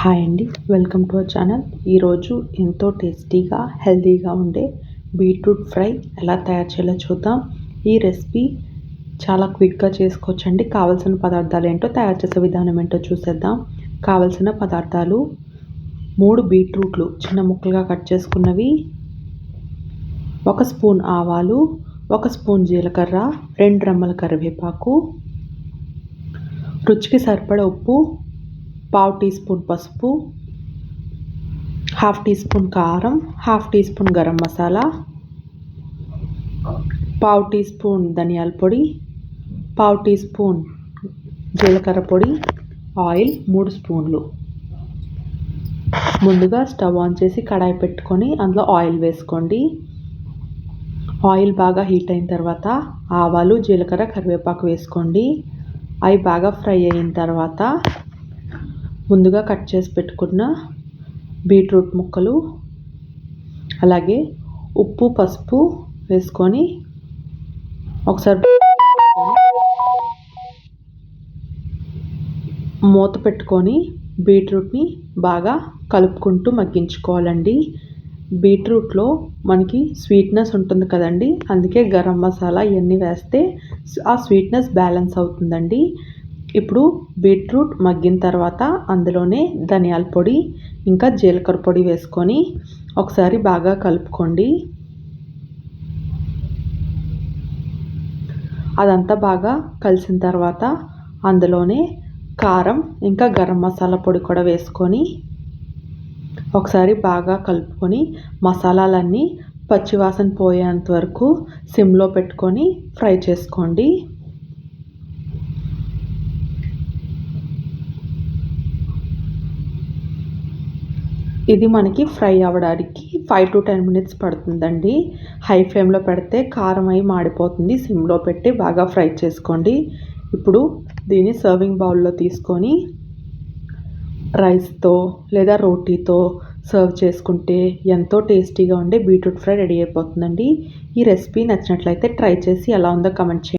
Hi అండి welcome to our channel ఈరోజు ఎంతో టేస్టీగా హెల్తీగా ఉండే బీట్రూట్ ఫ్రై ఎలా తయారు చేయాలో చూద్దాం. ఈ రెసిపీ చాలా క్విక్గా చేసుకోవచ్చండి. కావాల్సిన పదార్థాలు ఏంటో తయారు చేసే విధానం ఏంటో చూసేద్దాం. కావలసిన పదార్థాలు మూడు బీట్రూట్లు చిన్న ముక్కలుగా కట్ చేసుకున్నవి. ఒక స్పూన్ ఆవాలు ఒక స్పూన్ జీలకర్ర రెండు రమ్మల కరివేపాకు. రుచికి సరిపడ ఉప్పు పావు టీ స్పూన్ పసుపు హాఫ్ టీ స్పూన్ కారం half teaspoon garam masala పావు టీ స్పూన్ ధనియాల పొడి పావు టీ స్పూన్ జీలకర్ర పొడి ఆయిల్ మూడు స్పూన్లు. ముందుగా స్టవ్ ఆన్ చేసి కడాయి పెట్టుకొని అందులో ఆయిల్ వేసుకోండి. ఆయిల్ బాగా హీట్ అయిన తర్వాత ఆవాలు జీలకర్ర కరివేపాకు వేసుకోండి. అవి బాగా ఫ్రై అయిన తర్వాత ముందుగా కట్ చేసి పెట్టుకున్న బీట్రూట్ ముక్కలు అలాగే ఉప్పు పసుపు వేసుకొని ఒకసారి మూత పెట్టుకొని బీట్రూట్ని బాగా కలుపుకుంటూ మగ్గించుకోవాలండి. బీట్రూట్లో మనకి స్వీట్నెస్ ఉంటుంది కదండి అందుకే గరం మసాలా ఇవన్నీ వేస్తే ఆ స్వీట్నెస్ బ్యాలెన్స్ అవుతుందండి. ఇప్పుడు బీట్రూట్ మగ్గిన తర్వాత అందులోనే ధనియాల పొడి ఇంకా జీలకర్ర పొడి వేసుకొని ఒకసారి బాగా కలుపుకోండి. అదంతా బాగా కలిసిన తర్వాత అందులోనే కారం ఇంకా గరం మసాలా పొడి కూడా వేసుకొని ఒకసారి బాగా కలుపుకొని మసాలాలన్నీ పచ్చివాసన పోయేంత వరకు సిమ్లో పెట్టుకొని ఫ్రై చేసుకోండి. ఇది మనకి ఫ్రై అవ్వడానికి ఫైవ్ టు టెన్ మినిట్స్ పడుతుందండి. హై ఫ్లేమ్లో పెడితే కారం అయి మాడిపోతుంది. సిమ్లో పెట్టి బాగా ఫ్రై చేసుకోండి. ఇప్పుడు దీన్ని సర్వింగ్ బౌల్లో తీసుకొని రైస్తో లేదా రోటీతో సర్వ్ చేసుకుంటే ఎంతో టేస్టీగా ఉండే బీట్రూట్ ఫ్రై రెడీ అయిపోతుందండి. ఈ రెసిపీ నచ్చినట్లయితే ట్రై చేసి ఎలా ఉందో కమెంట్ చేయండి.